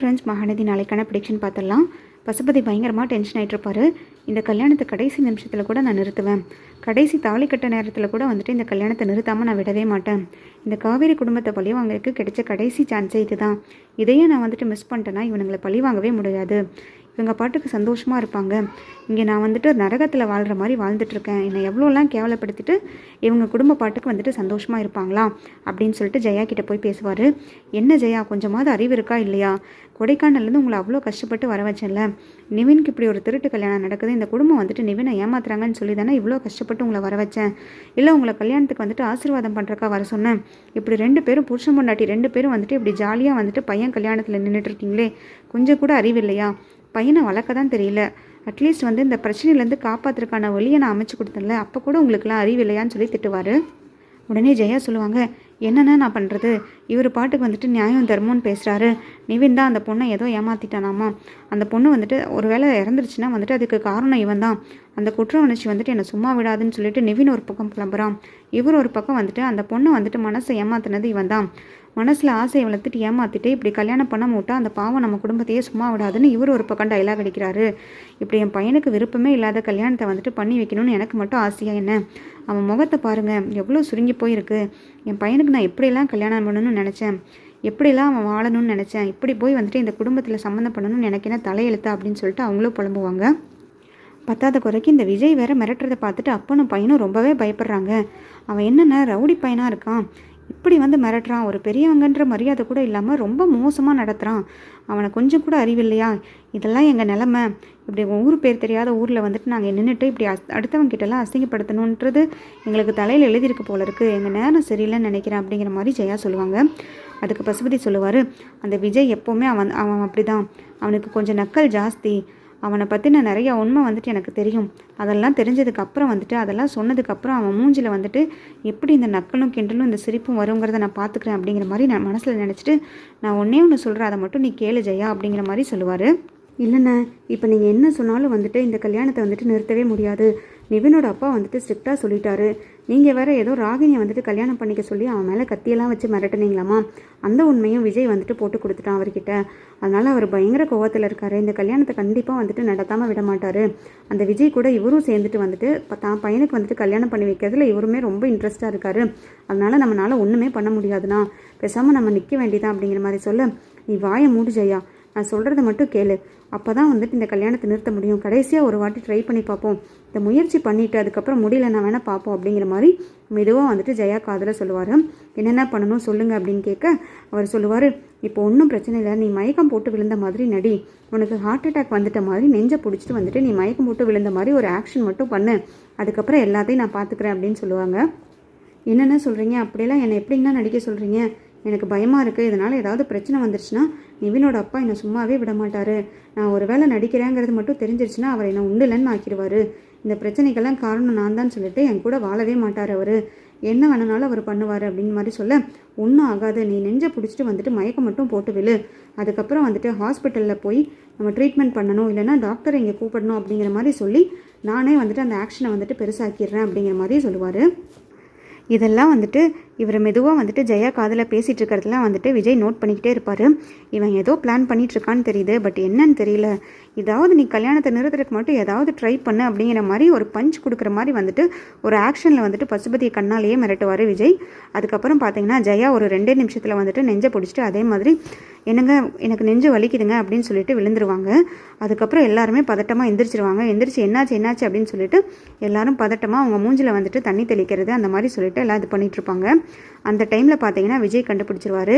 Friends Mahanadi நாளைக்கான prediction பார்த்துடலாம். பசுபதி பயங்கரமாக டென்ஷன் ஆகிட்டு இருப்பாரு இந்த கல்யாணத்தை கடைசி நிமிஷத்தில் கூட நான் நிறுத்துவேன். கடைசி தாலி கட்ட நேரத்தில் கூட வந்துட்டு இந்த கல்யாணத்தை நிறுத்தாமல் நான் விடவே மாட்டேன். இந்த காவேரி குடும்பத்தை பழி வாங்குறதுக்கு கிடைச்ச கடைசி சான்ஸே இதுதான். இதையும் நான் வந்துட்டு மிஸ் பண்ணிட்டேன்னா இவனுங்களை பழி வாங்கவே முடியாது. இவங்க பாட்டுக்கு சந்தோஷமாக இருப்பாங்க. இங்கே நான் வந்துட்டு நரகத்தில் வாழ்கிற மாதிரி வாழ்ந்துட்டுருக்கேன் என்னை எவ்வளோலாம் கேவலப்படுத்திட்டு இவங்க குடும்ப பாட்டுக்கு வந்துட்டு சந்தோஷமாக இருப்பாங்களா? அப்படின்னு சொல்லிட்டு ஜெயா கிட்ட போய் பேசுவார். என்ன ஜெயா கொஞ்சமாவது அறிவு இருக்கா இல்லையா? கொடைக்கானல்லேருந்து உங்களை அவ்வளோ கஷ்டப்பட்டு வர வச்சேன்ல. நிவின்க்கு இப்படி ஒரு திருட்டு கல்யாணம் நடக்குது. இந்த குடும்பம் வந்துட்டு நிவினை ஏமாத்துறாங்கன்னு சொல்லி தானே இவ்வளோ கஷ்டப்பட்டு உங்களை வர வச்சேன். இல்லை உங்களை கல்யாணத்துக்கு வந்துட்டு ஆசீர்வாதம் பண்ணுறக்கா வர சொன்னேன். இப்படி ரெண்டு பேரும் புருஷன் பொண்டாட்டி ரெண்டு பேரும் வந்துட்டு இப்படி ஜாலியாக வந்துட்டு பையன் கல்யாணத்தில் நின்றுட்டு இருக்கீங்களே. கொஞ்சம் கூட அறிவு இல்லையா? பையனை வளர்க்க தான் தெரியல. அட்லீஸ்ட் வந்து இந்த பிரச்சனையிலேருந்து காப்பாற்றுறதுக்கான வழியை நான் அமைச்சு கொடுத்தேன்ல. அப்போ கூட உங்களுக்குலாம் அறிவு இல்லையான்னு சொல்லி திட்டுவார். உடனே ஜெயா சொல்லுவாங்க என்னென்ன நான் பண்ணுறது இவர் பாட்டுக்கு வந்துட்டு நியாயம் தர்மம்னு பேசுகிறாரு நிவின் தான் அந்த பொண்ணை ஏதோ ஏமாற்றிட்டானாமா அந்த பொண்ணு வந்துட்டு ஒரு வேளை இறந்துருச்சுன்னா வந்துட்டு அதுக்கு காரணம் இவன் தான். அந்த குற்ற உணர்ச்சி வந்துட்டு என்னை சும்மா விடாதுன்னு சொல்லிட்டு நிவின் ஒரு பக்கம் கிளம்புறான் இவர் ஒரு பக்கம் வந்துட்டு அந்த பொண்ணை வந்துட்டு மனசை ஏமாத்தினது இவன் தான். மனசில் ஆசையை வளர்த்துட்டு ஏமாற்றிட்டு இப்படி கல்யாணம் பண்ண விட்டா அந்த பாவம் நம்ம குடும்பத்தையே சும்மா விடாதுன்னு இவர் ஒரு பக்கம் டைலாக் அடிக்கிறாரு. இப்படி என் பையனுக்கு விருப்பமே இல்லாத கல்யாணத்தை வந்துட்டு பண்ணி வைக்கணும்னு எனக்கு மட்டும் ஆசையாக என்ன? அவன் முகத்தை பாருங்கள் எவ்வளோ சுருங்கி போயிருக்கு. என் பையனுக்கு நான் எப்படியெல்லாம் கல்யாணம் பண்ணணும்னு நினச்சேன்? எப்படிலாம் அவன் வாழணும்னு நினச்சேன்? இப்படி போய் வந்துட்டு இந்த குடும்பத்தில் சம்மந்தம் பண்ணணும்னு எனக்கு என்ன தலையெழுத்தா அப்படின்னு சொல்லிட்டு அவங்களும் புலம்புவாங்க. பத்தாத குறைக்கு இந்த விஜய் வேற மிரட்டுறதை பார்த்துட்டு அப்பனும் பையனும் ரொம்பவே பயப்படுறாங்க. அவன் என்னென்ன ரவுடி பையனாக இருக்கான்? இப்படி வந்து மிரட்டுறான். ஒரு பெரியவங்கன்ற மரியாதை கூட இல்லாமல் ரொம்ப மோசமாக நடத்துகிறான் அவனை கொஞ்சம் கூட அறிவில்லையா இதெல்லாம் எங்கள் நிலமை? இப்படி ஊர் பேர் தெரியாத ஊரில் வந்துட்டு நாங்கள் நின்றுட்டு இப்படி அஸ் அடுத்தவங்க கிட்டலாம் அசிங்கப்படுத்தணுன்றது எங்களுக்கு தலையில் எழுதியிருக்கு போல இருக்குது எங்கள் நேரம் சரியில்லைன்னு நினைக்கிறேன் அப்படிங்கிற மாதிரி ஜெயா சொல்லுவாங்க. அதுக்கு பசுபதி சொல்லுவார் அந்த விஜய் எப்போவுமே அவன் அவன் அப்படி தான் அவனுக்கு கொஞ்சம் நக்கல் ஜாஸ்தி. அவனை பற்றின நிறைய உண்மை வந்துட்டு எனக்கு தெரியும். அதெல்லாம் தெரிஞ்சதுக்கு அப்புறம் வந்துட்டு அதெல்லாம் சொன்னதுக்கப்புறம் அவன் மூஞ்சில் வந்துட்டு எப்படி இந்த நக்கலும் கிண்டலும் இந்த சிரிப்பும் வருங்கிறத நான் பார்த்துக்கிறேன் அப்படிங்கிற மாதிரி நான் மனசில் நினச்சிட்டு நான் ஒன்றே ஒன்று சொல்கிறேன் அதை மட்டும் நீ கேளு ஜெயா அப்படிங்கிற மாதிரி சொல்லுவார். இல்லைண்ணே இப்போ நீங்கள் என்ன சொன்னாலும் வந்துட்டு இந்த கல்யாணத்தை வந்துட்டு நிறுத்தவே முடியாது. நிவினோட அப்பா வந்துட்டு ஸ்ட்ரிக்டாக சொல்லிட்டாரு. நீங்கள் வேறு ஏதோ ராகினியை வந்துட்டு கல்யாணம் பண்ணிக்க சொல்லி அவன் மேலே கத்தியெல்லாம் வச்சு மிரட்டினீங்களாமா? அந்த உண்மையும் விஜய் வந்துட்டு போட்டு கொடுத்துட்டான் அவர்கிட்ட. அதனால் அவர் பயங்கர கோவத்தில் இருக்காரு. இந்த கல்யாணத்தை கண்டிப்பாக வந்துட்டு நடத்தாமல் விட மாட்டார். அந்த விஜய் கூட இவரும் சேர்ந்துட்டு வந்துட்டு தான் பையனுக்கு வந்துட்டு கல்யாணம் பண்ணி வைக்கிறதுல இவருமே ரொம்ப இன்ட்ரெஸ்ட்டாக இருக்காரு. அதனால் நம்மளால் ஒன்றுமே பண்ண முடியாதுண்ணா. பேசாமல் நம்ம நிற்க வேண்டியதான் அப்படிங்கிற மாதிரி சொல்ல. நீ வாயை மூடு ஜெயா. நான் சொல்கிறத மட்டும் கேளு. அப்போ தான் வந்துட்டு இந்த கல்யாணத்தை நிறுத்த முடியும். கடைசியாக ஒரு வாட்டி ட்ரை பண்ணி பார்ப்போம். இந்த முயற்சி பண்ணிவிட்டு அதுக்கப்புறம் முடியல நான் வேணால் பார்ப்போம் அப்படிங்கிற மாதிரி மெதுவாக வந்துட்டு ஜெயா காதில் சொல்லுவார். என்னென்ன பண்ணணும் சொல்லுங்கள் அப்படின்னு கேட்க அவர் சொல்லுவார் இப்போ ஒன்றும் பிரச்சனை இல்லை. நீ மயக்கம் போட்டு விழுந்த மாதிரி நடி. உனக்கு ஹார்ட் அட்டாக் வந்துட்ட மாதிரி நெஞ்சை பிடிச்சிட்டு வந்துட்டு நீ மயக்கம் போட்டு விழுந்த மாதிரி ஒரு ஆக்ஷன் மட்டும் பண்ணு. அதுக்கப்புறம் எல்லாத்தையும் நான் பார்த்துக்கிறேன் அப்படின்னு சொல்லுவாங்க. என்னென்ன சொல்கிறீங்க அப்படியெல்லாம் என்னை எப்படிங்கண்ணா நடிக்க சொல்கிறீங்க எனக்கு பயமாக இருக்குது இதனால் ஏதாவது பிரச்சனை வந்துருச்சுன்னா நிவினோட அப்பா என்னை சும்மாவே விட மாட்டார். நான் ஒரு வேளை நடிக்கிறேங்கிறது மட்டும் தெரிஞ்சிருச்சுன்னா அவர் என்னை உண்டுலன்னு ஆக்கிடுவார். இந்த பிரச்சனைக்கெல்லாம் காரணம் நான் தான் சொல்லிட்டு என் கூட வாழவே மாட்டார் அவர். என்ன வேணுனாலும் அவர் பண்ணுவார் அப்படின்னு மாதிரி சொல்ல ஒன்றும் ஆகாது. நீ நெஞ்சை பிடிச்சிட்டு வந்துட்டு மயக்கம் மட்டும் போட்டு விழு. அதுக்கப்புறம் வந்துட்டு ஹாஸ்பிட்டலில் போய் நம்ம ட்ரீட்மெண்ட் பண்ணணும். இல்லைன்னா டாக்டரை இங்கே கூப்பிடணும். அப்படிங்கிற மாதிரி சொல்லி நானே வந்துட்டு அந்த ஆக்ஷனை வந்துட்டு பெருசாக்கிடுறேன் அப்படிங்கிற மாதிரி சொல்லுவார். இதெல்லாம் வந்துட்டு இவர் மெதுவாக வந்துட்டு ஜெயா காதில் பேசிகிட்டு இருக்கிறதெல்லாம் வந்துட்டு விஜய் நோட் பண்ணிக்கிட்டே இருப்பார். இவன் ஏதோ பிளான் பண்ணிகிட்ருக்கான்னு தெரியுது. பட் என்னன்னு தெரியல. ஏதாவது நீ கல்யாணத்தை நிறுத்துறதுக்கு மட்டும் ஏதாவது ட்ரை பண்ணு அப்படிங்கிற மாதிரி ஒரு பஞ்ச் கொடுக்குற மாதிரி வந்துட்டு ஒரு ஆக்ஷனில் வந்துட்டு பசுபதியை கண்ணாலேயே மிரட்டுவார் விஜய். அதுக்கப்புறம் பார்த்தீங்கன்னா ஜெயா ஒரு ரெண்டே நிமிஷத்தில் வந்துட்டு நெஞ்சை பிடிச்சிட்டு அதே மாதிரி என்னங்க எனக்கு நெஞ்சு வலிக்குதுங்க அப்படின்னு சொல்லிட்டு விழுந்துருவாங்க. அதுக்கப்புறம் எல்லாருமே பதட்டமாக எந்திரிச்சிருவாங்க. எந்திரிச்சு என்னாச்சு என்னாச்சு? அப்படின்னு சொல்லிட்டு எல்லாரும் பதட்டமாக அவங்க மூஞ்சில் வந்துட்டு தண்ணி தெளிக்கிறது அந்த மாதிரி சொல்லிட்டு எல்லாம் இது பண்ணிகிட்ருப்பாங்க அந்த டைமில் பார்த்தீங்கன்னா விஜய் கண்டுபிடிச்சிருவாரு.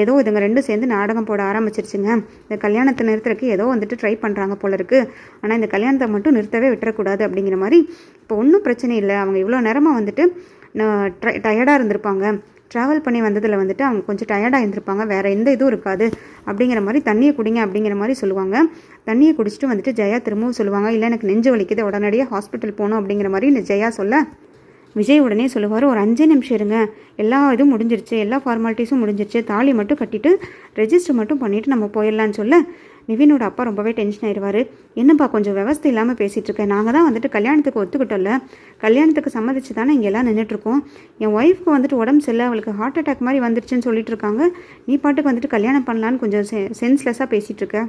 ஏதோ இதுங்க ரெண்டும் சேர்ந்து நாடகம் போட ஆரம்பிச்சிருச்சுங்க. இந்த கல்யாணத்தை நிறுத்துறதுக்கு ஏதோ வந்துட்டு ட்ரை பண்ணுறாங்க போல இருக்கு. ஆனால் இந்த கல்யாணத்தை மட்டும் நிறுத்தவே விட்டுறக்கூடாது அப்படிங்கிற மாதிரி இப்போ ஒன்றும் பிரச்சனை இல்லை. அவங்க இவ்வளோ நேரமாக வந்துட்டு டயர்டாக இருந்திருப்பாங்க. ட்ராவல் பண்ணி வந்ததில் வந்துட்டு அவங்க கொஞ்சம் டயர்டாக இருந்திருப்பாங்க. வேறு எந்த இதுவும் இருக்காது அப்படிங்கிற மாதிரி தண்ணியை குடிங்க அப்படிங்கிற மாதிரி சொல்லுவாங்க. தண்ணியை குடிச்சிட்டு வந்துட்டு ஜெயா திரும்பவும் சொல்லுவாங்க. இல்லை எனக்கு நெஞ்சு வலிக்குது. உடனடியாக ஹாஸ்பிட்டல் போகணும் அப்படிங்கிற மாதிரி இந்த ஜெயா சொல்ல விஜய் உடனே சொல்லுவார் ஒரு அஞ்சே நிமிஷம் இருங்க. எல்லா இதுவும் முடிஞ்சிருச்சு. எல்லா ஃபார்மாலிட்டிஸும் முடிஞ்சிருச்சு. தாலி மட்டும் கட்டிட்டு ரெஜிஸ்டர் மட்டும் பண்ணிவிட்டு நம்ம போயிடலான்னு சொல்ல. நிவினோட அப்பா ரொம்பவே டென்ஷன் ஆயிடுவார். என்னப்பா கொஞ்சம் விவஸ்தை இல்லாமல் பேசிகிட்டு இருக்கேன் நாங்கள் தான் வந்துட்டு கல்யாணத்துக்கு ஒத்துக்கிட்டோம்ல. கல்யாணத்துக்கு சம்மதிச்சு தானே இங்கே எல்லாம் நின்றுட்டுருக்கோம் என் ஒய்ஃப்க்கு வந்துட்டு உடம்பு சரியில்லை. அவளுக்கு ஹார்ட் அட்டாக் மாதிரி வந்துருச்சுன்னு சொல்லிட்டு இருக்காங்க. நீ பாட்டுக்கு வந்துட்டு கல்யாணம் பண்ணலான்னு கொஞ்சம் செ சென்ஸ்லெஸ்ஸாக பேசிகிட்டு இருக்க.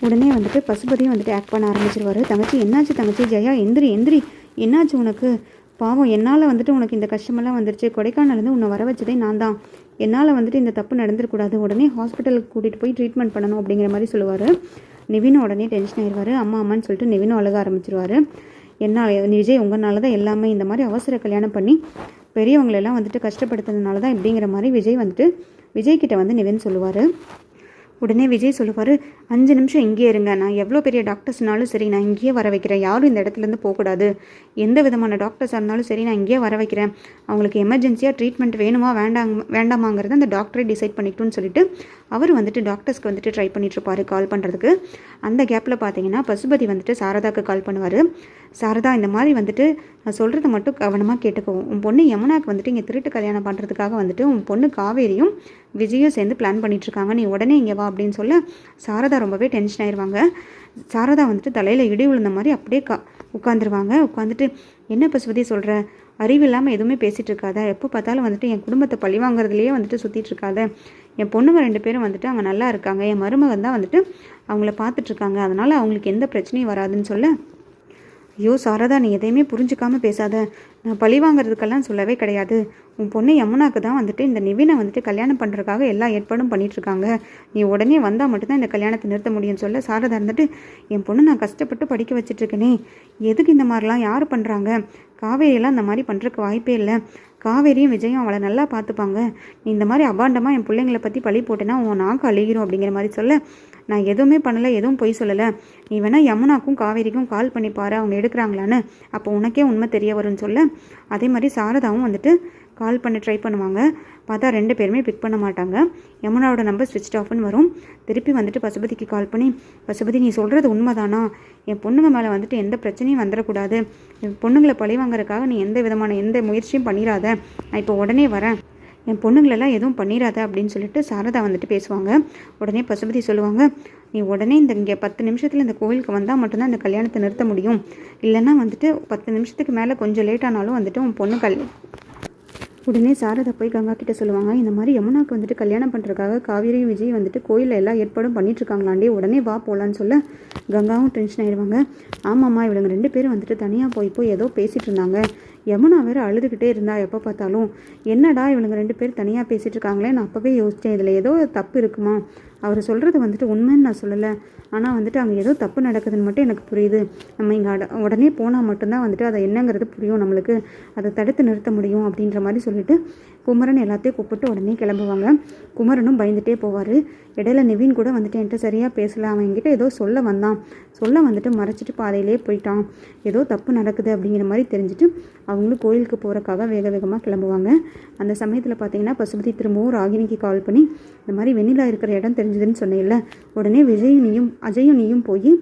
உடனே வந்துட்டு பசுபதியும் வந்துட்டு ஆக்ட் பண்ண ஆரம்பிச்சிருவாரு. தங்கச்சி என்னாச்சு தங்கச்சி? ஜெயா எந்திரி எந்திரி. என்னாச்சு உனக்கு? பாவம் என்னால் வந்துட்டு உனக்கு இந்த கஷ்டமெல்லாம் வந்துருச்சு. கொடைக்கானலேருந்து உன்னை வர வச்சதே நான் தான் என்னால் வந்துட்டு இந்த தப்பு நடந்துருக்கூடாது உடனே ஹாஸ்பிட்டலுக்கு கூட்டிகிட்டு போய் ட்ரீட்மெண்ட் பண்ணணும் அப்படிங்கிற மாதிரி சொல்லுவார். நிவினும் உடனே டென்ஷன் ஆயிடுவார் அம்மா அம்மான்னு சொல்லிட்டு நிவினும் அழக ஆரம்பிச்சிருவார். என்னால் விஜய் உங்களால தான் எல்லாமே இந்த மாதிரி அவசர கல்யாணம் பண்ணி பெரியவங்களெல்லாம் வந்துட்டு கஷ்டப்படுத்துனதுனால தான் இப்படிங்கிற மாதிரி விஜய் வந்துட்டு விஜய்கிட்ட வந்து நிவின் சொல்லுவார். உடனே விஜய் சொல்லுவார் அஞ்சு நிமிஷம் இங்கேயே இருங்க. நான் எவ்வளோ பெரிய டாக்டர்ஸ்னாலும் சரி நான் இங்கேயே வர வைக்கிறேன். யாரும் இந்த இடத்துலேருந்து போகக்கூடாது. எந்த விதமான டாக்டர்ஸாக இருந்தாலும் சரி நான் இங்கேயே வர வைக்கிறேன். அவங்களுக்கு எமர்ஜென்சியாக ட்ரீட்மெண்ட் வேணுமா வேண்டாங்க வேண்டாமாங்கிறத அந்த டாக்டரே டிசைட் பண்ணிக்கிட்டுன்னு சொல்லிட்டு அவர் வந்துட்டு டாக்டர்ஸ்க்கு வந்துட்டு ட்ரை பண்ணிட்டுருப்பாரு கால் பண்ணுறதுக்கு அந்த கேப்பில் பார்த்தீங்கன்னா பசுபதி வந்துட்டு சாரதாக்கு கால் பண்ணுவார். சாரதா இந்த மாதிரி வந்துட்டு நான் சொல்கிறத மட்டும் கவனமாக கேட்டுக்கோ. உன் பொண்ணு யமுனாக்கு வந்துட்டு இங்கே திருட்டு கல்யாணம் பண்ணுறதுக்காக வந்துட்டு உன் பொண்ணு காவேரியும் விஜயும் சேர்ந்து பிளான் பண்ணிகிட்ருக்காங்க நீ உடனே இங்கே வா அப்படின்னு சொல்ல சாரதா ரொம்பவே டென்ஷன் ஆயிடுவாங்க சாரதா வந்துட்டு தலையில் இடி விழுந்த மாதிரி அப்படியே கா உட்காந்துருவாங்க உட்காந்துட்டு என்ன பசுபதி சொல்கிற அறிவு இல்லாமல் எதுவுமே பேசிகிட்டு இருக்காத. எப்போ பார்த்தாலும் வந்துட்டு என் குடும்பத்தை பழி வாங்குறதுலேயே வந்துட்டு சுற்றிட்டு இருக்காத. என் பொண்ணுங்க ரெண்டு பேரும் வந்துட்டு அங்கே நல்லா இருக்காங்க. என் மருமகன் தான் வந்துட்டு அவங்கள பார்த்துட்ருக்காங்க அதனால் அவங்களுக்கு எந்த பிரச்சனையும் வராதுன்னு சொல்ல ஐயோ சாரதா நீ எதையுமே புரிஞ்சுக்காம பேசாத. நான் பழி வாங்குறதுக்கெல்லாம் சொல்லவே கிடையாது. உன் பொண்ணு யமுனாக்கு தான் வந்துட்டு இந்த நிவினை வந்துட்டு கல்யாணம் பண்ணுறதுக்காக எல்லா ஏற்பாடும் பண்ணிகிட்ருக்காங்க நீ உடனே வந்தால் மட்டும்தான் இந்த கல்யாணத்தை நிறுத்த முடியும்னு சொல்ல சாரதா இருந்துட்டு என் பொண்ணு நான் கஷ்டப்பட்டு படிக்க வச்சிட்ருக்கேனே. எதுக்கு இந்த மாதிரிலாம்? யார் பண்ணுறாங்க காவேரியெல்லாம் இந்த மாதிரி பண்ணுறதுக்கு வாய்ப்பே இல்லை. காவேரியும் விஜயும் அவளை நல்லா பார்த்துப்பாங்க. நீ இந்த மாதிரி அபாண்டமாக என் பிள்ளைங்களை பற்றி பழி போட்டேன்னா உன் நாக்கு அழுகிரும் அப்படிங்கிற மாதிரி சொல்ல நான் எதுவுமே பண்ணலை எதுவும் பொய் சொல்லலை. நீ வேணால் யமுனாக்கும் காவேரிக்கும் கால் பண்ணி பாரு அவங்க எடுக்கிறாங்களான்னு. அப்போ உனக்கே உண்மை தெரிய வரும்னு சொல்ல அதே மாதிரி சாரதாவும் வந்துட்டு கால் பண்ணி ட்ரை பண்ணுவாங்க. பார்த்தா ரெண்டு பேருமே பிக் பண்ண மாட்டாங்க. யமுனாவோட நம்பர் ஸ்விட்ச் ஆஃப்னு வரும். திருப்பி வந்துட்டு பசுபதிக்கு கால் பண்ணி பசுபதி நீ சொல்கிறது உண்மைதானா? என் பொண்ணுங்க மேலே வந்துட்டு எந்த பிரச்சனையும் வந்துடக்கூடாது என் பொண்ணுங்களை பழி வாங்குறதுக்காக நீ எந்த விதமான எந்த முயற்சியும் பண்ணிடாத நான் இப்போ உடனே வரேன். என் பொண்ணுங்களெல்லாம் எதுவும் பண்ணிடாத அப்படின்னு சொல்லிட்டு சாரதா வந்துட்டு பேசுவாங்க. உடனே பசுபதி சொல்லுவாங்க நீ உடனே இந்த இங்கே பத்து நிமிஷத்தில் இந்த கோவிலுக்கு வந்தால் மட்டும்தான் இந்த கல்யாணத்தை நிறுத்த முடியும். இல்லைன்னா வந்துட்டு பத்து நிமிஷத்துக்கு மேலே கொஞ்சம் லேட் ஆனாலும் வந்துட்டு உன் பொண்ணு கல் உடனே சாரதா போய் கங்கா கிட்ட சொல்லுவாங்க இந்த மாதிரி யமுனாக்கு வந்துட்டு கல்யாணம் பண்ணுறதுக்காக காவேரி விஜய் வந்துட்டு கோயிலில் எல்லா ஏற்பாடும் பண்ணிட்டுருக்காங்களாண்டே. உடனே வா போகலான்னு சொல்ல கங்காவும் டென்ஷன் ஆயிடுவாங்க. ஆமாம்மா இவளுங்க ரெண்டு பேரும் வந்துட்டு தனியாக போய் போய் ஏதோ பேசிகிட்டு இருந்தாங்க. யமுனா வேறு அழுதுகிட்டே இருந்தா எப்போ பார்த்தாலும். என்னடா இவளுங்க ரெண்டு பேர் தனியாக பேசிகிட்டு இருக்காங்களே நான் அப்போவே யோசித்தேன் இதில் ஏதோ தப்பு இருக்குமா? அவர் சொல்கிறது வந்துட்டு உண்மைன்னு நான் சொல்லலை. ஆனால் வந்துட்டு அங்கே ஏதோ தப்பு நடக்குதுன்னு மட்டும் எனக்கு புரியுது. நம்ம இங்கே அட உடனே போனால் மட்டும்தான் வந்துட்டு அதை என்னங்கிறது புரியும் நம்மளுக்கு. அதை தடுத்து நிறுத்த முடியும் அப்படின்ற மாதிரி சொல்லிட்டு குமரன் எல்லாத்தையும் கூப்பிட்டு உடனே கிளம்புவாங்க. குமரனும் பயந்துட்டே போவார். இடையில நிவின் கூட வந்துட்டு என்கிட்ட சரியாக பேசல. அவன் என்கிட்ட ஏதோ சொல்ல வந்தான். சொல்ல வந்துட்டு மறைச்சிட்டு பாதையிலே போயிட்டான். ஏதோ தப்பு நடக்குது அப்படிங்கிற மாதிரி தெரிஞ்சுட்டு அவங்களும் கோயிலுக்கு போகிறக்காக வேக வேகமாக கிளம்புவாங்க. அந்த சமயத்தில் பார்த்தீங்கன்னா பசுபதி திரும்பவும் ராகினிக்கு கால் பண்ணி இந்த மாதிரி வெண்ணிலா இருக்கிற இடம் தெரிஞ்சதுன்னு சொன்னேன்ல. உடனே விஜயும் நீயும் அஜயும் நீயும் போய்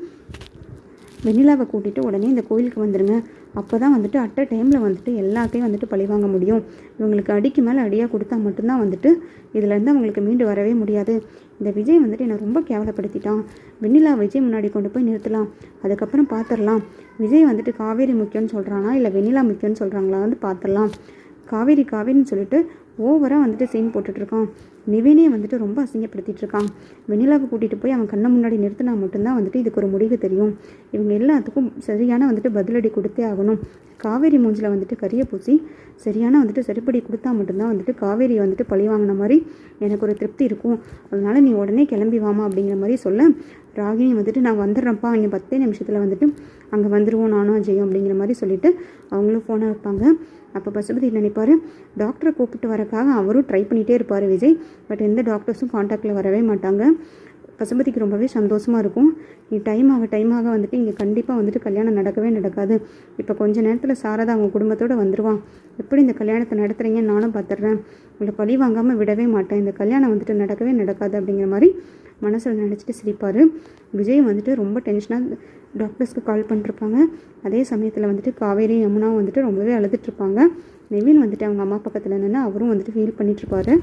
வெண்ணிலாவை கூட்டிகிட்டு உடனே இந்த கோயிலுக்கு வந்துடுங்க அப்போ தான் வந்துட்டு அட்ட டைமில் வந்துட்டு எல்லாத்தையும் வந்துட்டு பழிவாங்க முடியும். இவங்களுக்கு அடிக்கு மேலே அடியாக கொடுத்தா மட்டும்தான் வந்துட்டு இதுலேருந்து அவங்களுக்கு மீண்டு வரவே முடியாது. இந்த விஜய் வந்துட்டு என்னை ரொம்ப கேவலப்படுத்திட்டான். வெண்ணிலா விஜய் முன்னாடி கொண்டு போய் நிறுத்தலாம். அதுக்கப்புறம் பார்த்துடலாம் விஜய் வந்துட்டு காவேரி முக்கியம்னு சொல்கிறானா இல்லை வெண்ணிலா முக்கியம்னு சொல்கிறாங்களா வந்து பார்த்துடலாம் காவேரி காவேரின்னு சொல்லிட்டு ஓவராக வந்துட்டு சீன் போட்டுட்ருக்கான். நிவினே வந்துட்டு ரொம்ப அசிங்கப்படுத்திட்டு இருக்கான் வெண்ணிலாவை கூட்டிகிட்டு போய் அவன் கண்ணை முன்னாடி நிறுத்தினா மட்டும்தான் வந்துட்டு இதுக்கு ஒரு முடிவு தெரியும். இவங்க எல்லாத்துக்கும் சரியான வந்துட்டு பதிலடி கொடுத்தே ஆகணும். காவேரி மூஞ்சில் வந்துட்டு கறியை பூசி சரியான வந்துட்டு சரிப்படி கொடுத்தா மட்டும்தான் வந்துட்டு காவேரி வந்துட்டு பழி வாங்கின மாதிரி எனக்கு ஒரு திருப்தி இருக்கும். அதனால் நீ உடனே கிளம்பி வாமா அப்படிங்கிற மாதிரி சொல்ல ராகினி வந்துட்டு நான் வந்துடுறேன்ப்பா இங்கே பத்தே நிமிஷத்தில் வந்துட்டு அங்கே வந்துடுவோம் நானும் அஜயும் அப்படிங்கிற மாதிரி சொல்லிவிட்டு அவங்களும் ஃபோனை வைப்பாங்க. அப்போ பசுபதி நினைப்பார்? டாக்டரை கூப்பிட்டு வரக்காக அவரும் ட்ரை பண்ணிகிட்டே இருப்பார் விஜய். பட் எந்த டாக்டர்ஸும் காண்டாக்டில் வரவே மாட்டாங்க. பசுபதிக்கு ரொம்பவே சந்தோஷமாக இருக்கும். நீ டைம் ஆக டைம் ஆக வந்துட்டு இங்கே கண்டிப்பாக வந்துட்டு கல்யாணம் நடக்கவே நடக்காது. இப்போ கொஞ்ச நேரத்தில் சாரதா அவங்க குடும்பத்தோடு வந்துடுவான் எப்படி இந்த கல்யாணத்தை நடத்துகிறீங்கன்னு நானும் பார்த்துட்றேன் உங்களை பழி வாங்காமல் விடவே மாட்டேன். இந்த கல்யாணம் வந்துட்டு நடக்கவே நடக்காது அப்படிங்கிற மாதிரி மனசில் நினச்சிட்டு சிரிப்பார். விஜய் வந்துட்டு ரொம்ப டென்ஷனாக டாக்டர்ஸ்க்கு கால் பண்ணிருப்பாங்க. அதே சமயத்தில் வந்துட்டு காவேரி யமுனாவும் வந்துட்டு ரொம்பவே அழுதுட்ருப்பாங்க நெவின் வந்துட்டு அவங்க அம்மா பக்கத்தில் நின்று அவரும் வந்துட்டு ஃபீல் பண்ணிகிட்ருப்பாரு